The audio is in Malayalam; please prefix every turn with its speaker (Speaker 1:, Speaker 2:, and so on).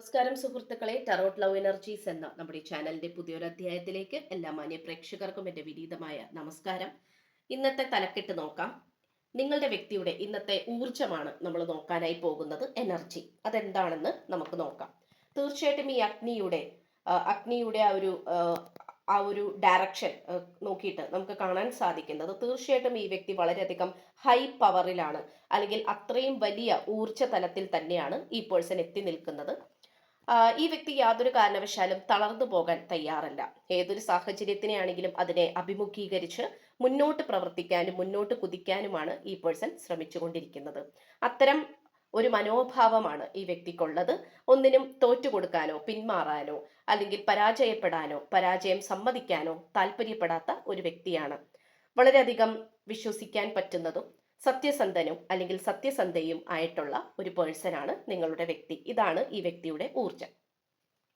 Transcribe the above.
Speaker 1: നമസ്കാരം സുഹൃത്തുക്കളെ. ടറോട്ട് ലവ് എനർജീസ് എന്ന നമ്മുടെ ചാനലിന്റെ പുതിയൊരു അധ്യായത്തിലേക്ക് എല്ലാ മാന്യ പ്രേക്ഷകർക്കും എന്റെ വിനീതമായ നമസ്കാരം. ഇന്നത്തെ തലക്കെട്ട് നോക്കാം. നിങ്ങളുടെ വ്യക്തിയുടെ ഇന്നത്തെ ഊർജമാണ് നമ്മൾ നോക്കാനായി പോകുന്നത് എനർജി. അതെന്താണെന്ന് നമുക്ക് നോക്കാം. തീർച്ചയായിട്ടും ഈ അഗ്നിയുടെ അഗ്നിയുടെ ആ ഒരു ആ, ഒരു ഡയറക്ഷൻ നോക്കിയിട്ട് നമുക്ക് കാണാൻ സാധിക്കുന്നത് തീർച്ചയായിട്ടും ഈ വ്യക്തി വളരെയധികം ഹൈ പവറിലാണ് അല്ലെങ്കിൽ അത്രയും വലിയ ഊർജ തലത്തിൽ തന്നെയാണ് ഈ പേഴ്സൺ എത്തി നിൽക്കുന്നത്. ഈ വ്യക്തി യാതൊരു കാരണവശാലും തളർന്നു പോകാൻ തയ്യാറല്ല. ഏതൊരു സാഹചര്യത്തിനെയാണെങ്കിലും അതിനെ അഭിമുഖീകരിച്ച് മുന്നോട്ട് പ്രവർത്തിക്കാനും മുന്നോട്ട് കുതിക്കാനുമാണ് ഈ പേഴ്സൺ ശ്രമിച്ചുകൊണ്ടിരിക്കുന്നത്. അത്തരം ഒരു മനോഭാവമാണ് ഈ വ്യക്തിക്കുള്ളത്. ഒന്നിനും തോറ്റുകൊടുക്കാനോ പിന്മാറാനോ അല്ലെങ്കിൽ പരാജയപ്പെടാനോ പരാജയം സമ്മതിക്കാനോ താല്പര്യപ്പെടാത്ത ഒരു വ്യക്തിയാണ്. വളരെയധികം വിശ്വസിക്കാൻ പറ്റുന്നതും സത്യസന്ധനും അല്ലെങ്കിൽ സത്യസന്ധയും ആയിട്ടുള്ള ഒരു പേഴ്സൺ ആണ് നിങ്ങളുടെ വ്യക്തി. ഇതാണ് ഈ വ്യക്തിയുടെ ഊർജം